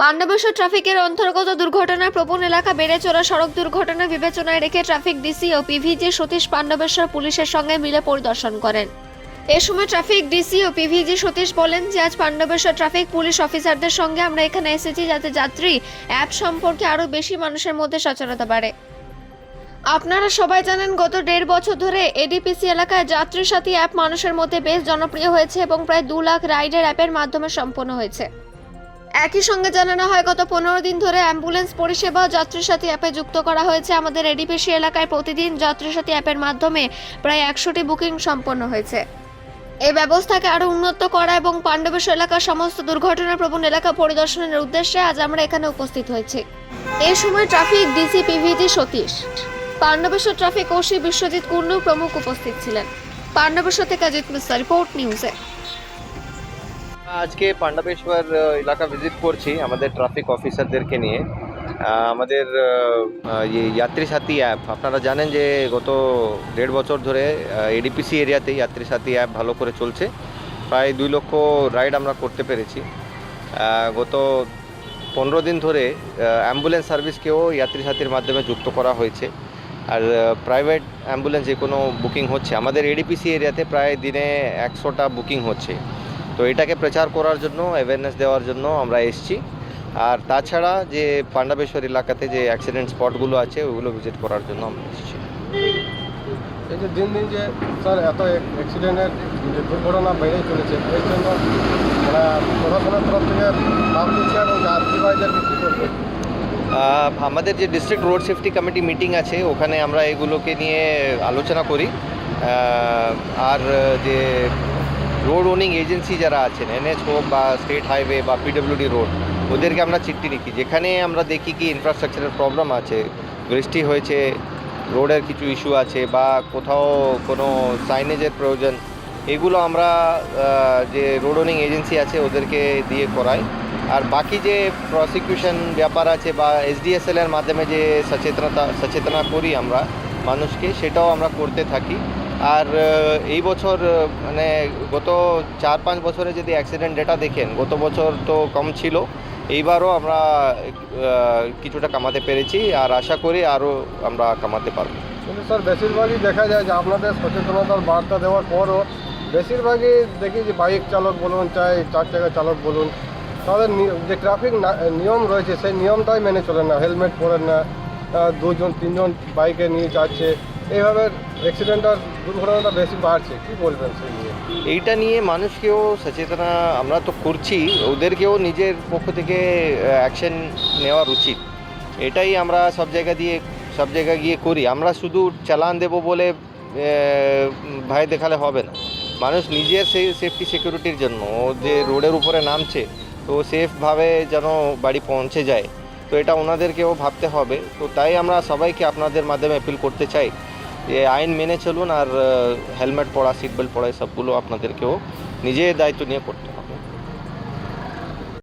পাণ্ডবেশ্বর ট্রাফিকের অন্তর্গত দুর্ঘটনার প্রবণ এলাকা বেড়ে চলা সড়ক দুর্ঘটনা বিবেচনায় রেখে ট্রাফিক ডিসি ও P V G Satish Pandabeswar পুলিশের সঙ্গে মিলে পরিদর্শন করেন। এ সময় ট্রাফিক ডিসি ও পিভিজি সতীশ বলেন যে, আজ পাণ্ডবেশ্বর ট্রাফিক পুলিশ অফিসারদের সঙ্গে আমরা এখানে এসেছি যাতে যাত্রী অ্যাপ সম্পর্কে আরও বেশি মানুষের মধ্যে সচেতনতা বাড়ে। আপনারা সবাই জানেন, গত দেড় বছর ধরে এডিপিসি এলাকায় যাত্রী সাথী অ্যাপ মানুষের মধ্যে বেশ জনপ্রিয় হয়েছে এবং প্রায় দু লাখ রাইডের অ্যাপের মাধ্যমে সম্পন্ন হয়েছে। একই সঙ্গে জানানো হয়, গত পনেরো দিন ধরে অ্যাম্বুলেন্স পরিষেবা যাত্রী সাথী অ্যাপে যুক্ত করা হয়েছে। আমাদের এডিপিসি এলাকায় প্রতিদিন যাত্রী সাথী অ্যাপের মাধ্যমে প্রায় একশোটি বুকিং সম্পন্ন হয়েছে। এই ব্যবস্থাকে আরও উন্নত করা এবং পাণ্ডবেশ্বর এলাকার সমস্ত দুর্ঘটনা প্রবণ এলাকা পরিদর্শনের উদ্দেশ্যে আজ আমরা এখানে উপস্থিত হয়েছি। এই সময় traffic DC P V G Satish. Pandabeswar traffic OC Biswajit Kundu প্রমুখ উপস্থিত ছিলেন। পাণ্ডবেশ্বর থেকে অজিত মিশ্রা রিপোর্ট নিউজে। আজকে পাণ্ডবেশ্বর এলাকা ভিজিট করছি আমাদের ট্রাফিক অফিসারদেরকে নিয়ে। আমাদের ইয়ে যাত্রী সাথী অ্যাপ আপনারা জানেন যে গত দেড় বছর ধরে এডিপিসি এরিয়াতেই যাত্রী সাথী অ্যাপ ভালো করে চলছে। প্রায় দুই লক্ষ রাইড আমরা করতে পেরেছি। গত পনেরো দিন ধরে অ্যাম্বুলেন্স সার্ভিসকেও যাত্রী সাথীর মাধ্যমে যুক্ত করা হয়েছে। আর প্রাইভেট অ্যাম্বুলেন্স যে কোনো বুকিং হচ্ছে। আমাদের এডিপিসি এরিয়াতে প্রায় দিনে একশোটা বুকিং হচ্ছে। তো এটাকে প্রচার করার জন্য অ্যাওয়ারনেস দেওয়ার জন্য আমরা এসেছি। আর তাছাড়া যে পাণ্ডবেশ্বর এলাকাতে যে অ্যাক্সিডেন্ট স্পটগুলো আছে, ওগুলো ভিজিট করার জন্য আমরা এসেছি। এই যে দিন দিন যে, স্যার, এত অ্যাক্সিডেন্টের দুর্ঘটনা বেড়ে চলেছে, এর জন্য প্রশাসনের তরফ থেকে ভাব দিচ্ছে এবং যাত্রী কী করবে আমাদের যে district road safety committee meeting আছে, ওখানে আমরা এগুলোকে নিয়ে আলোচনা করি। আর যে রোড ওনিং এজেন্সি যারা আছেন এনএচ হোক বা স্টেট হাইওয়ে বা পিডব্লিউডি রোড ওদেরকে আমরা চিঠি লিখি। যেখানে আমরা দেখি কি ইনফ্রাস্ট্রাকচারের প্রবলেম আছে, বৃষ্টি হয়েছে রোডের কিছু ইস্যু আছে, বা কোথাও কোনো সাইনেজের প্রয়োজন, এগুলো আমরা যে রোড ওনিং এজেন্সি আছে, ওদেরকে দিয়ে করাই। আর বাকি যে প্রসিকিউশন ব্যাপার আছে বা এসডিএসএল এর মাধ্যমে যে সচেতনতা, সচেতনা করি আমরা মানুষকে, সেটাও আমরা করতে থাকি। আর এই বছর মানে গত চার পাঁচ বছরে যদি অ্যাক্সিডেন্ট ডেটা দেখেন, গত বছর তো কম ছিল, এইবারও আমরা কিছুটা কামাতে পেরেছি আর আশা করি আরও আমরা কামাতে পারব। কিন্তু স্যার, বেশিরভাগই দেখা যায় যে আপনাদের সচেতনতার বার্তা দেওয়ার পরও বেশিরভাগই দেখি যে বাইক চালক বলুন, চাই, চার চাকা চালক বলুন তাদের যে ট্রাফিক নিয়ম রয়েছে, সেই নিয়মটাই মেনে চলেন না। হেলমেট পরেন না দুজন, তিনজন বাইকে নিয়ে যাচ্ছে। এইভাবে অ্যাক্সিডেন্ট আর দুর্ঘটনাটা বেশি বাড়ছে। কী বলবেন সেই নিয়ে? এইটা নিয়ে মানুষকেও সচেতনা আমরা তো করছি। ওদেরকেও নিজের পক্ষ থেকে অ্যাকশন নেওয়ার উচিত। এটাই আমরা সব জায়গা দিয়ে, সব জায়গা গিয়ে করি। আমরা শুধু চালান দেব বলে ভয় দেখালে হবে না। মানুষ নিজের সেই সেফটি সিকিউরিটির জন্য। যে রোডের উপরে নামছে তো সেফভাবে যেন বাড়ি পৌঁছে যায়। তো এটা ওনাদেরকেও ভাবতে হবে। তো তাই আমরা সবাইকে আপনাদের মাধ্যমে অ্যাপিল করতে চাই যে আইন মেনে চলুন আর হেলমেট পরা সিট বেল্ট সবগুলো আপনাদেরকেও নিজে দায়িত্ব নিয়ে করতে